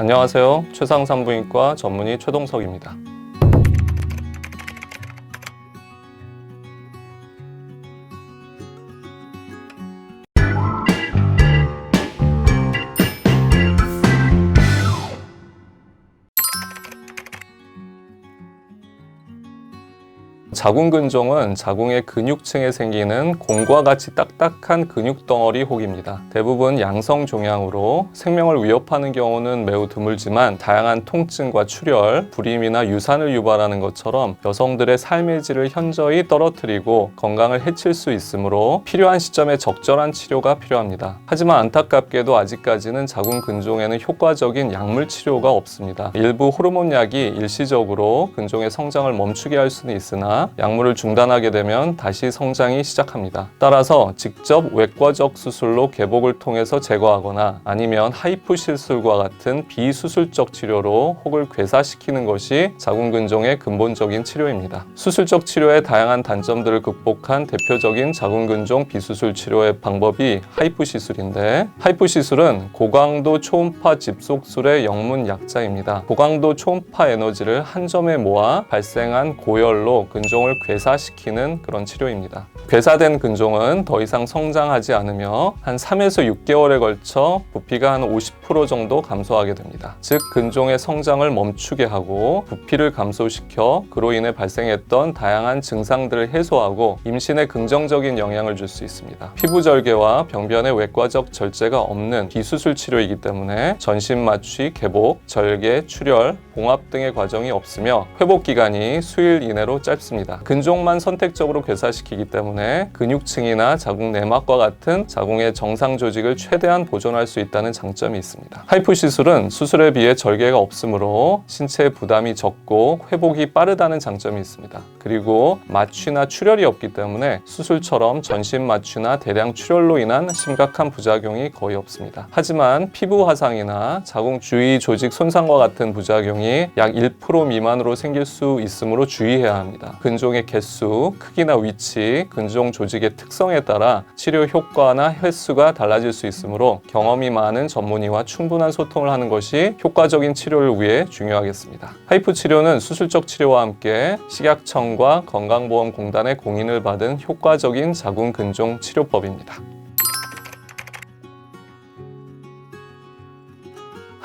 안녕하세요. 최상산부인과 전문의 최동석입니다. 자궁근종은 자궁의 근육층에 생기는 공과 같이 딱딱한 근육 덩어리 혹입니다. 대부분 양성 종양으로 생명을 위협하는 경우는 매우 드물지만 다양한 통증과 출혈, 불임이나 유산을 유발하는 것처럼 여성들의 삶의 질을 현저히 떨어뜨리고 건강을 해칠 수 있으므로 필요한 시점에 적절한 치료가 필요합니다. 하지만 안타깝게도 아직까지는 자궁근종에는 효과적인 약물 치료가 없습니다. 일부 호르몬 약이 일시적으로 근종의 성장을 멈추게 할 수는 있으나 약물을 중단하게 되면 다시 성장이 시작합니다. 따라서 직접 외과적 수술로 개복을 통해서 제거하거나 아니면 하이프 시술과 같은 비수술적 치료로 혹을 괴사시키는 것이 자궁근종의 근본적인 치료입니다. 수술적 치료의 다양한 단점들을 극복한 대표적인 자궁근종 비수술 치료의 방법이 하이프 시술인데 하이프 시술은 고강도 초음파 집속술의 영문 약자입니다. 고강도 초음파 에너지를 한 점에 모아 발생한 고열로 근종 을 괴사시키는 그런 치료입니다. 괴사된 근종은 더 이상 성장하지 않으며 한 3에서 6개월에 걸쳐 부피가 한 50% 정도 감소하게 됩니다. 즉 근종의 성장을 멈추게 하고 부피를 감소시켜 그로 인해 발생했던 다양한 증상들을 해소하고 임신에 긍정적인 영향을 줄 수 있습니다. 피부 절개와 병변의 외과적 절제가 없는 비수술 치료이기 때문에 전신 마취, 개복, 절개, 출혈, 봉합 등의 과정이 없으며 회복 기간이 수일 이내로 짧습니다. 근종만 선택적으로 괴사시키기 때문에 근육층이나 자궁 내막과 같은 자궁의 정상 조직을 최대한 보존할 수 있다는 장점이 있습니다. 하이프 시술은 수술에 비해 절개가 없으므로 신체 부담이 적고 회복이 빠르다는 장점이 있습니다. 그리고 마취나 출혈이 없기 때문에 수술처럼 전신 마취나 대량 출혈로 인한 심각한 부작용이 거의 없습니다. 하지만 피부 화상이나 자궁 주위 조직 손상과 같은 부작용이 약 1% 미만으로 생길 수 있으므로 주의해야 합니다. 근종의 개수, 크기나 위치, 근종 조직의 특성에 따라 치료 효과나 횟수가 달라질 수 있으므로 경험이 많은 전문의와 충분한 소통을 하는 것이 효과적인 치료를 위해 중요하겠습니다. 하이프 치료는 수술적 치료와 함께 식약청과 건강보험공단의 공인을 받은 효과적인 자궁 근종 치료법입니다.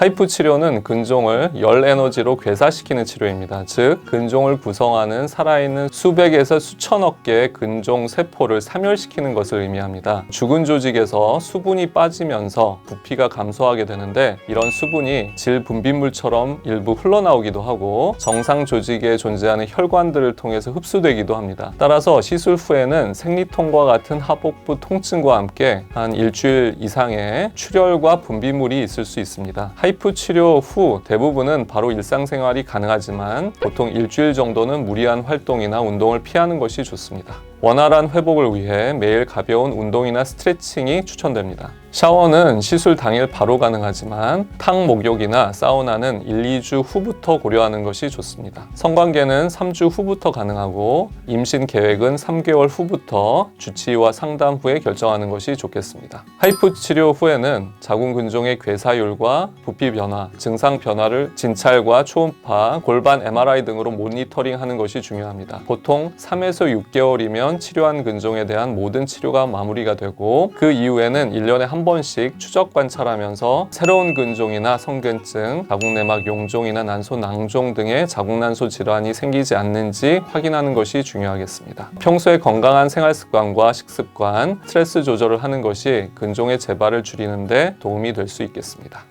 하이프 치료는 근종을 열 에너지로 괴사시키는 치료입니다. 즉, 근종을 구성하는 살아있는 수백에서 수천억 개의 근종 세포를 사멸시키는 것을 의미합니다. 죽은 조직에서 수분이 빠지면서 부피가 감소하게 되는데 이런 수분이 질 분비물처럼 일부 흘러나오기도 하고 정상 조직에 존재하는 혈관들을 통해서 흡수되기도 합니다. 따라서 시술 후에는 생리통과 같은 하복부 통증과 함께 한 일주일 이상의 출혈과 분비물이 있을 수 있습니다. 하이 프 치료 후 대부분은 바로 일상생활이 가능하지만 보통 일주일 정도는 무리한 활동이나 운동을 피하는 것이 좋습니다. 원활한 회복을 위해 매일 가벼운 운동이나 스트레칭이 추천됩니다. 샤워는 시술 당일 바로 가능하지만 탕 목욕이나 사우나는 1, 2주 후부터 고려하는 것이 좋습니다. 성관계는 3주 후부터 가능하고 임신 계획은 3개월 후부터 주치의와 상담 후에 결정하는 것이 좋겠습니다. 하이프 치료 후에는 자궁 근종의 괴사율과 부피 변화, 증상 변화를 진찰과 초음파, 골반 MRI 등으로 모니터링하는 것이 중요합니다. 보통 3에서 6개월이면 치료한 근종에 대한 모든 치료가 마무리가 되고 그 이후에는 1년에 한 번씩 추적 관찰하면서 새로운 근종이나 성근증, 자궁내막 용종이나 난소 낭종 등의 자궁난소 질환이 생기지 않는지 확인하는 것이 중요하겠습니다. 평소에 건강한 생활 습관과 식습관, 스트레스 조절을 하는 것이 근종의 재발을 줄이는데 도움이 될 수 있겠습니다.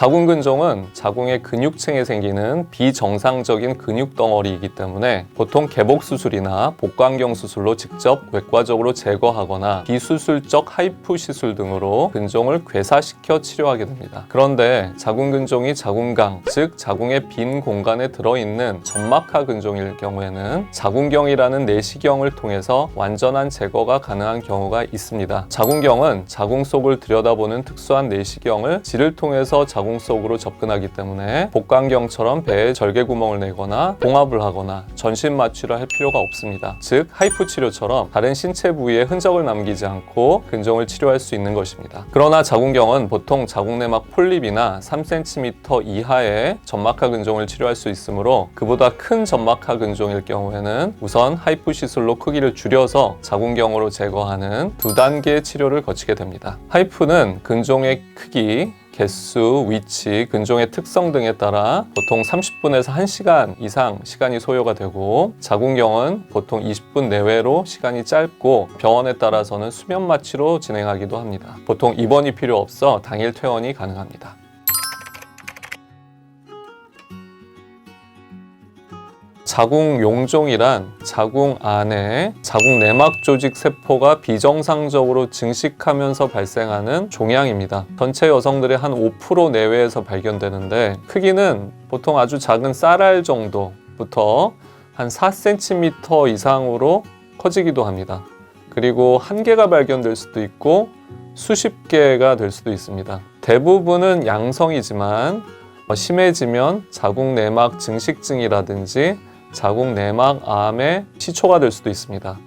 자궁근종은 자궁의 근육층에 생기는 비정상적인 근육 덩어리이기 때문에 보통 개복 수술이나 복강경 수술로 직접 외과적으로 제거하거나 비수술적 하이프 시술 등으로 근종을 괴사시켜 치료하게 됩니다. 그런데 자궁근종이 자궁강, 즉 자궁의 빈 공간에 들어있는 점막하 근종일 경우에는 자궁경이라는 내시경을 통해서 완전한 제거가 가능한 경우가 있습니다. 자궁경은 자궁 속을 들여다보는 특수한 내시경을 질을 통해서 자 자궁 속으로 접근하기 때문에 복강경처럼 배에 절개 구멍을 내거나 봉합을 하거나 전신 마취를 할 필요가 없습니다. 즉 하이프 치료처럼 다른 신체 부위에 흔적을 남기지 않고 근종을 치료할 수 있는 것입니다. 그러나 자궁경은 보통 자궁내막 폴립이나 3cm 이하의 점막하 근종을 치료할 수 있으므로 그보다 큰 점막하 근종일 경우에는 우선 하이프 시술로 크기를 줄여서 자궁경으로 제거하는 두 단계의 치료를 거치게 됩니다. 하이프는 근종의 크기, 개수, 위치, 근종의 특성 등에 따라 보통 30분에서 1시간 이상 시간이 소요가 되고 자궁경은 보통 20분 내외로 시간이 짧고 병원에 따라서는 수면 마취로 진행하기도 합니다. 보통 입원이 필요 없어 당일 퇴원이 가능합니다. 자궁 용종이란 자궁 안에 자궁 내막 조직 세포가 비정상적으로 증식하면서 발생하는 종양입니다. 전체 여성들의 한 5% 내외에서 발견되는데 크기는 보통 아주 작은 쌀알 정도부터 한 4cm 이상으로 커지기도 합니다. 그리고 한 개가 발견될 수도 있고 수십 개가 될 수도 있습니다. 대부분은 양성이지만 어, 심해지면 자궁 내막 증식증이라든지 자궁 내막 암의 시초가 될 수도 있습니다.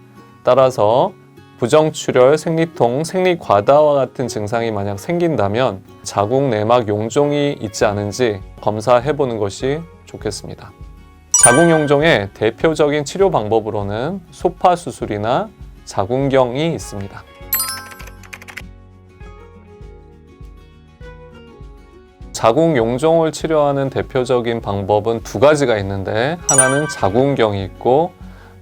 따라서 부정출혈, 생리통, 생리과다와 같은 증상이 만약 생긴다면 자궁 내막 용종이 있지 않은지 검사해 보는 것이 좋겠습니다. 자궁 용종의 대표적인 치료 방법으로는 소파 수술이나 자궁경이 있습니다. 자궁 용종을 치료하는 대표적인 방법은 두 가지가 있는데 하나는 자궁경이 있고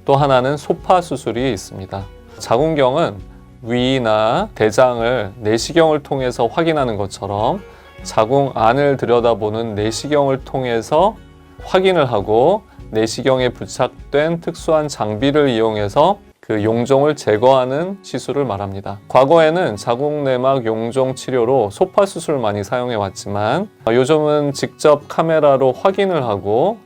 또 하나는 소파 수술이 있습니다. 자궁경은 위나 대장을 내시경을 통해서 확인하는 것처럼 자궁 안을 들여다보는 내시경을 통해서 확인을 하고 내시경에 부착된 특수한 장비를 이용해서 그 용종을 제거하는 시술을 말합니다. 과거에는 자궁내막 용종 치료로 소파 수술을 많이 사용해 왔지만 요즘은 직접 카메라로 확인을 하고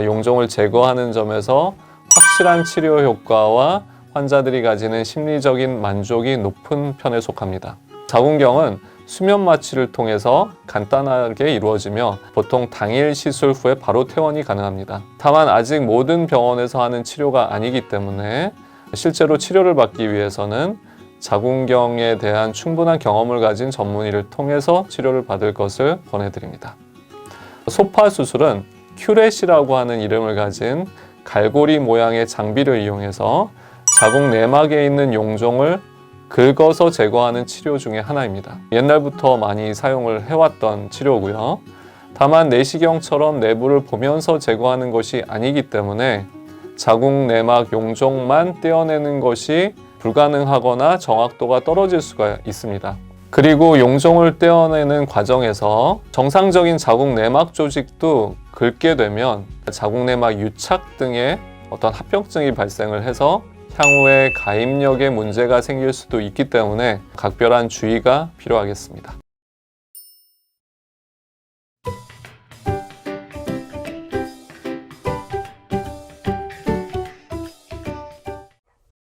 용종을 제거하는 점에서 확실한 치료 효과와 환자들이 가지는 심리적인 만족이 높은 편에 속합니다. 자궁경은 수면 마취를 통해서 간단하게 이루어지며 보통 당일 시술 후에 바로 퇴원이 가능합니다. 다만 아직 모든 병원에서 하는 치료가 아니기 때문에 실제로 치료를 받기 위해서는 자궁경에 대한 충분한 경험을 가진 전문의를 통해서 치료를 받을 것을 권해드립니다. 소파 수술은 큐렛이라고 하는 이름을 가진 갈고리 모양의 장비를 이용해서 자궁 내막에 있는 용종을 긁어서 제거하는 치료 중의 하나입니다. 옛날부터 많이 사용을 해왔던 치료고요. 다만 내시경처럼 내부를 보면서 제거하는 것이 아니기 때문에 자궁 내막 용종만 떼어내는 것이 불가능하거나 정확도가 떨어질 수가 있습니다. 그리고 용종을 떼어내는 과정에서 정상적인 자궁 내막 조직도 긁게 되면 자궁 내막 유착 등의 어떤 합병증이 발생을 해서 향후에 가입력에 문제가 생길 수도 있기 때문에 각별한 주의가 필요하겠습니다.